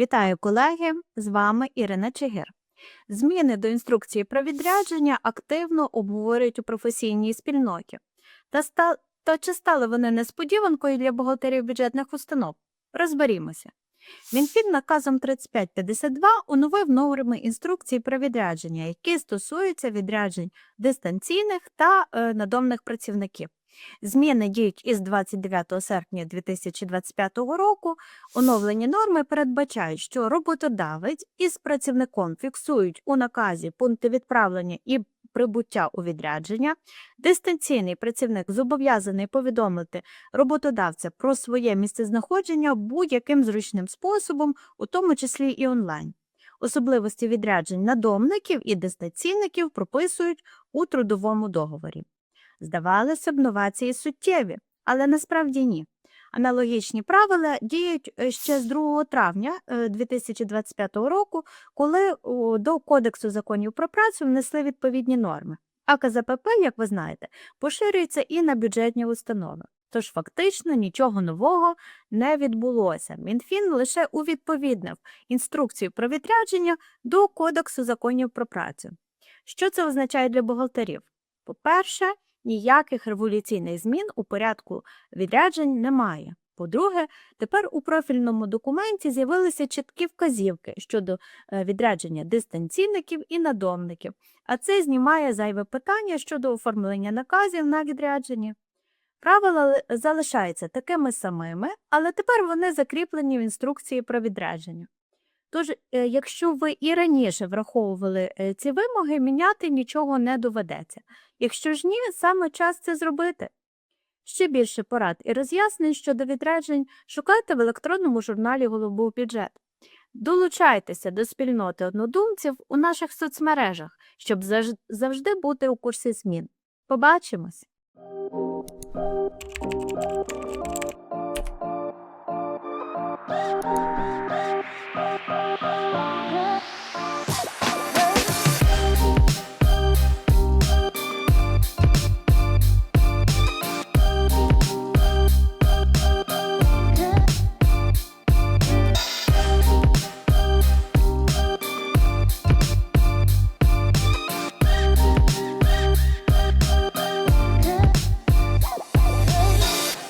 Вітаю колеги! З вами Ірина Чигир. Зміни до інструкції про відрядження активно обговорюють у професійній спільноті. Та, ста... Та чи стали вони несподіванкою для бухгалтерів бюджетних установ? Розберімося. Мінфін наказом 3552 оновив норми інструкції про відрядження, які стосуються відряджень дистанційних та е, надомних працівників. Зміни діють із 29 серпня 2025 року. Оновлені норми передбачають, що роботодавець із працівником фіксують у наказі пункти відправлення і прибуття у відрядження. Дистанційний працівник зобов'язаний повідомити роботодавця про своє місцезнаходження будь-яким зручним способом, у тому числі і онлайн. Особливості відряджень надомників і дистанційників прописують у трудовому договорі. Здавалося б, новації суттєві, але насправді ні. Аналогічні правила діють е, ще з 2 травня е, 2025 року, коли до Кодексу законів про працю внесли відповідні норми. А КЗПП, як ви знаєте, поширюється і на бюджетні установи. Тож фактично нічого нового не відбулося. Мінфін лише увідповіднив інструкцію про відрядження до Кодексу законів про працю. Що це означає для бухгалтерів? По-перше, ніяких революційних змін у порядку відряджень немає. По-друге, тепер у профільному документі з'явилися чіткі вказівки щодо е, відрядження дистанційників і надомників, а це знімає зайве питання щодо оформлення наказів на відрядження. Правила залишаються такими самими, але тепер вони закріплені в інструкції про відрядження. Тож, е, якщо ви і раніше враховували е, ці вимоги, міняти нічого не доведеться. Якщо ж ні, саме час це зробити. Ще більше порад і роз'яснень щодо відряджень шукайте в електронному журналі Голубов бюджет. Долучайтеся до спільноти однодумців у наших соцмережах, щоб завжди бути у курсі змін. Побачимось!